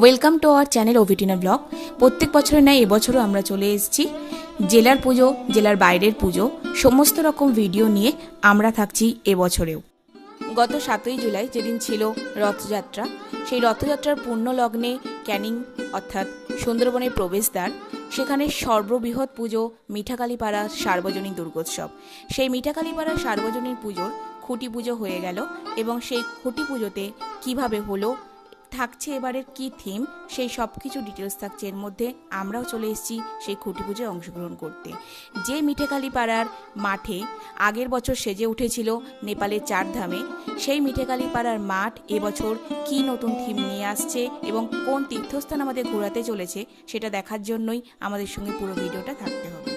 Welcome to our channel ওভিটিনা blog প্রত্যেক বছরের ন্যায় এবছরও আমরা চলে এসেছি। জেলার পুজো, জেলার বাইরের পুজো, সমস্ত রকম ভিডিও নিয়ে আমরা থাকছি এবছরেও। গত সাতই জুলাই যেদিন ছিল রথযাত্রা, সেই রথযাত্রার পূর্ণ লগ্নে ক্যানিং অর্থাৎ সুন্দরবনের প্রবেশদ্বার, সেখানে সর্ববৃহৎ পুজো মিঠাকালীপাড়া সার্বজনীন দুর্গোৎসব। সেই মিঠাকালীপাড়া সার্বজনীন পুজোর খুঁটি পুজো হয়ে গেল এবং সেই খুঁটি পুজোতে কীভাবে হলো থাকছে এবারের কি থিম সেই সব কিছু ডিটেলস থাকছে। এর মধ্যে আমরাও চলে এসেছি সেই খুঁটি পুজোয় অংশগ্রহণ করতে। যে মিঠেকালী পাড়ার মাঠে আগের বছর সেজে উঠেছিল নেপালের চারধামে, সেই মিঠেকালী পাড়ার মাঠ এবছর কি নতুন থিম নিয়ে আসছে এবং কোন তীর্থস্থান আমাদের ঘোরাতে চলেছে, সেটা দেখার জন্যই আমাদের সঙ্গে পুরো ভিডিওটা থাকতে হবে।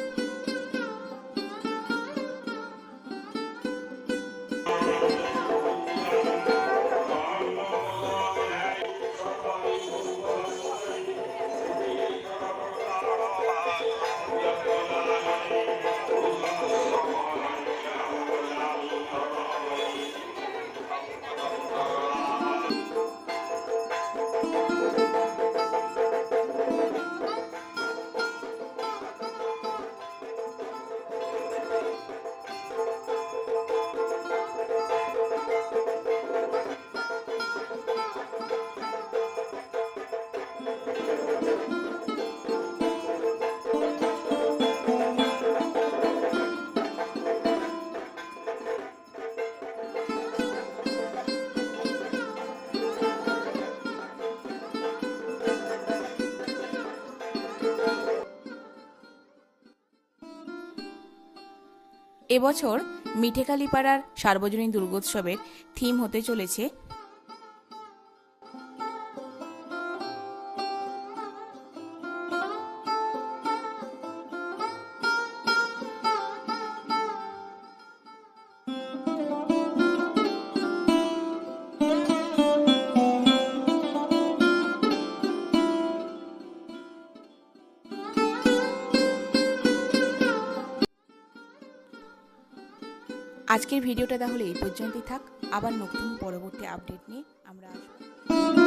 এবছর মিঠেকালীপাড়ার সার্বজনীন দুর্গোৎসবের থিম হতে চলেছে আজকের ভিডিওটা তাহলে এই পর্যন্তই থাক। আবার নতুন পরবর্তী আপডেট নিয়ে আমরা আসব।